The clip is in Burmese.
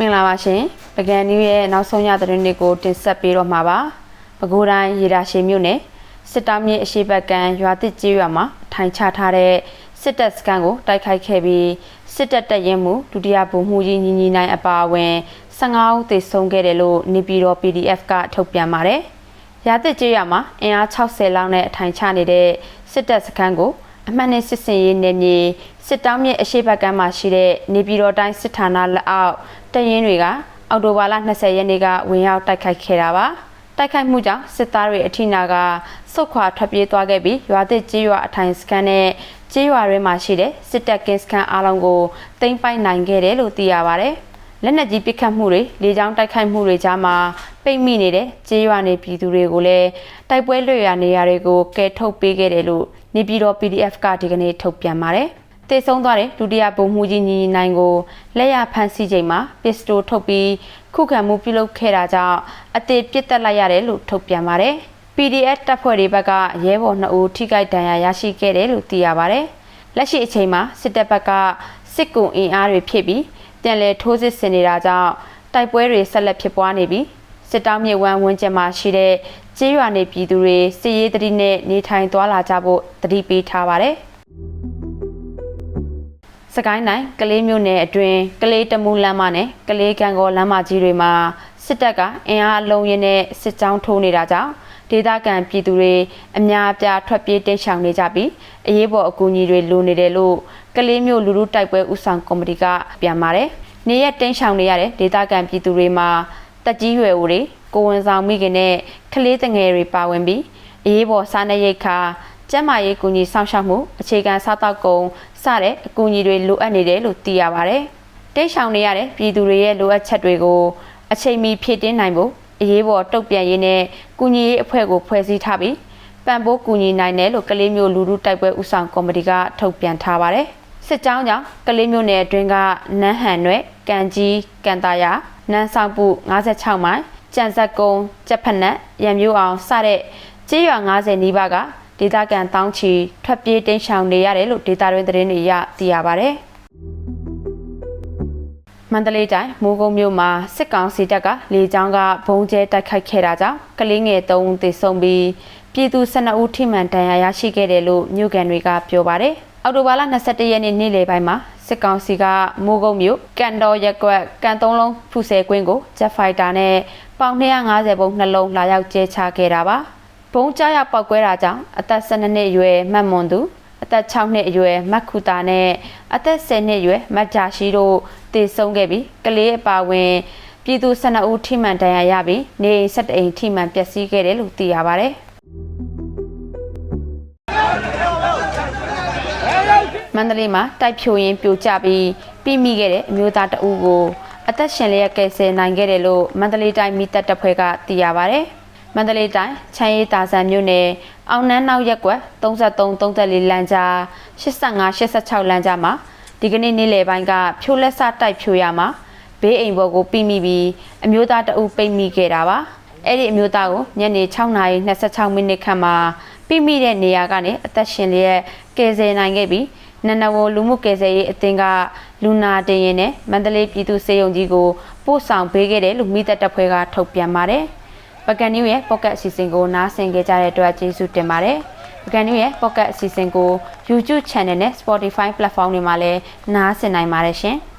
မင်္ဂလာပါရှင်ပကံနည်းရဲ့နောက်ဆုံးရသတင်းတွေကိုတင်ဆက်ပေးတော့မှာပါပဲခူးတိုင်းရေဒါရှည်မြို့နယ်စစ်တောင်းမြစ်အရှိတ်ဘက်ကံရွာတစ်ကျေးရွာမှာထိုင်ချထားတဲ့စစ်တပ်စခန်းကိုတိုက်ခိုက်ခဲ့ပြီးစစ်တပ်တပ်ရင်မှုဒုတိယဗိုလ်မှူးကြီးညီညီနိုင်အပါအဝင်15ဦးသေဆုံးခဲ့တယ်လို့နေပြည်တော် PDF ကထုတ်ပြန်ပါတယ်ရာတစ်ကျေးရွာမှာအင်အား60လောက်နဲ့အထိုင်ချနေတဲ့စစ်တပ်စခန်းကို အမှတ်နဲ့စစ်စင်ရေးနယ်မြေစစ်တောင်းမြစ်အရှိတ်ဘက်ကမ်းမှာရှိတဲ့နေပြည်တော်တိုင်းစစ်ဌာနလက်အောက်တရင်တွေကအော်တိုဘာလ20ရက်နေ့ကဝင်ရောက်တိုက်ခိုက်ခဲ့တာပါတိုက်ခိုက်မှုကြောင့်စစ်သားတွေအထိနာကစုတ်ခွာထွက်ပြေးသွားခဲ့ပြီးရွာသစ်ကြေးရွာအထိုင်စခန်းနဲ့ကြေးရွာတွေမှာရှိတဲ့စစ်တပ်ကင်းစခန်းအားလုံးကိုတင်ပိုက်နိုင်ခဲ့တယ်လို့သိရပါတယ်လက်နက်ကြီးပစ်ခတ်မှုတွေလေကြောင်းတိုက်ခိုက်မှုတွေကြားမှာပိတ်မိနေတဲ့ကြေးရွာနေပြည်သူတွေကိုလည်းတိုက်ပွဲလွှတ်ရနေရာတွေကိုကယ်ထုတ်ပေးခဲ့တယ်လို့ နေပြည်တော် PDF ကဒီကနေ့ထုတ်ပြန်ပါတယ်။တေဆုံးသွားတဲ့ဒုတိယဗိုလ်မှူးကြီးညီညီနိုင်ကိုလက်ရဖမ်းဆီးချိန်မှာပစ္စတိုထုတ်ပြီးခုခံမှုပြုလုပ်ခဲ့တာကြောင့်အသေးပြစ်တက်လိုက်ရတယ်လို့ထုတ်ပြန်ပါတယ်။ PDF တပ်ဖွဲ့တွေဘက်ကရဲဘော်2ဦးထိခိုက်ဒဏ်ရာရရှိခဲ့တယ်လို့သိရပါတယ်။လက်ရှိအချိန်မှာစစ်တပ်ဘက်ကစစ်ကုံအင်အားတွေဖြစ်ပြီးပြန်လည်ထိုးစစ်ဆင်နေတာကြောင့်တိုက်ပွဲတွေဆက်လက်ဖြစ်ပွားနေပြီး စစ်တောင်းမြေဝမ်းဝန်းကျင်မှာရှိတဲ့ကျေးရွာနေပြည်သူတွေစစ်ရေးတတိနဲ့နေထိုင်သွားလာကြဖို့တတိပေးထားပါတယ်။စကိုင်းတိုင်းကလေးမြို့နယ်အတွင်းကလေးတမူလမ်းမနဲ့ကလေးကံကောလမ်းမကြီးတွေမှာစစ်တပ်ကအင်အားအလုံးရင်းနဲ့စစ်ကြောင်းထိုးနေတာကြောင့်ဒေသခံပြည်သူတွေအများအပြားထွက်ပြေးတိတ်ရှောင်နေကြပြီးအရေးပေါ်အကူအညီတွေလိုနေတယ်လို့ကလေးမျိုးလူလူတိုက်ပွဲဥဆောင်ကော်မတီကပြန်ပါတယ်။နေရက်တိတ်ရှောင်နေရတဲ့ဒေသခံပြည်သူတွေမှာ တက်ကြီးရွယ်ဦးတွေကိုဝန်ဆောင်မိခင်နဲ့ကလေးတငယ်တွေပါဝင်ပြီးအရေးပေါ်စားနပ်ရိက္ခာကျန်းမာရေးကူညီဆောင်ရှောက်မှုအခြေခံစားတောက်ကုန်စတဲ့အကူအညီတွေလိုအပ်နေတယ်လို့သိရပါဗျ။တိတ်ရှောင်နေရတဲ့ပြည်သူတွေရဲ့လိုအပ်ချက်တွေကိုအချိန်မီဖြည့်တင်းနိုင်ဖို့အရေးပေါ်တုတ်ပြန်ရေးနဲ့ကူညီရေးအဖွဲ့ကိုဖွဲ့စည်းထားပြီးပံ့ပိုးကူညီနိုင်တယ်လို့ကလေးမျိုးလူလူတိုက်ပွဲဥဆောင်ကော်မတီကထုတ်ပြန်ထားပါတယ်။စစ်ကြောင်းကြောင့်ကလေးမျိုးနယ်အတွင်းကနန်းဟန်ရွဲ့ကံကြီးကန်တာယာ နန်းဆောင်ပု56မိုင်ကြံစက်ကုန်းကြက်ဖက်နက်ရံမျိုးအောင်စတဲ့ကြေးရွာ90နီးပါးကဒေသခံတောင်းချီထွက်ပြေးတိမ်းရှောင်နေရတယ်လို့ဒေသတွင်းသတင်းတွေရသိရပါဗျ။မန္တလေးတိုင်းမိုးကုံမြို့မှာစစ်ကောင်စီတပ်ကလေကြောင်းကဘုံကျဲတိုက်ခိုက်ခဲ့တာကြောင့်ကလေးငယ်3ဦးသေဆုံးပြီးပြည်သူ12ဦးထိမှန်ဒဏ်ရာရရှိခဲ့တယ်လို့မြို့ကန်တွေကပြောပါတယ်။အောက်တိုဘာလ22ရက်နေ့နေ့လယ်ပိုင်းမှာ စစ်ကောင်စီကမိုးကုတ်မြို့ကန်တော်ရက်ကွက်ကန်သုံးလုံးဖူဆယ်ကွင်းကိုဂျက်ဖိုက်တာနဲ့ပေါင်250ပုံနှလုံးလာရောက်ကျဲချခဲ့တာပါဘုံကြားရောက်ပောက်ကွဲတာကြောင့်အသက်12နှစ်အရွယ်မတ်မွန်သူအသက်6နှစ်အရွယ်မတ်ခုတာနဲ့အသက်10နှစ်အရွယ်မတ်ဂျာရှိတို့တည်ဆုံးခဲ့ပြီးကလေးအပါဝင်ပြည်သူ12ဦးထိမှန်ဒဏ်ရာရပြီးနေအိမ်7အိမ်ထိမှန်ပျက်စီးခဲ့တယ်လို့သိရပါဗျ။ မန္တလေးမှာတိုက်ဖြိုရင်းပြိုကျပြီးပြီးမိခဲ့တဲ့အမျိုးသားတအူးကိုအသက်ရှင်လျက်ကယ်ဆယ်နိုင်ခဲ့တယ်လို့မန္တလေးတိုင်းမိသက်တပ်ဖွဲ့ကသိရပါဗျ။မန္တလေးတိုင်းချမ်းရည်တာဆန်မြို့နယ်အောင်နန်းနောက်ရက်ကွက်33 34လမ်းကြား85 86လမ်းကြားမှာဒီကနေ့နေ့လယ်ပိုင်းကဖြိုးလက်စတိုက်ဖြိုရမှာဘေးအိမ်ဘော်ကိုပြီးမိပြီးအမျိုးသားတအုပ်ပိတ်မိခဲ့တာပါအဲ့ဒီအမျိုးသားကိုညနေ6:26မိနစ်ခန့်မှာပြီးမိတဲ့နေရာကနေအသက်ရှင်လျက်ကယ်ဆယ်နိုင်ခဲ့ပြီး နန္ဒဝလူမှုကယ်ဆယ်ရေးအသင်းကလူနာတင်ရင်နဲ့မန္တလေးပြည်သူ့စေယုံကြီးကိုပို့ဆောင်ပေးခဲ့တယ်လို့မိသက်တပ်ဖွဲ့ကထုတ်ပြန်ပါတယ်ပကန်နျူရဲ့ pocket အစီအစဉ်ကိုနားဆင်ကြတဲ့အတွက်ကျေးဇူးတင်ပါတယ်ပကန်နျူရဲ့ pocket အစီအစဉ်ကို YouTube channel နဲ့ Spotify platform တွေမှာလည်းနားဆင်နိုင်ပါတယ်ရှင်။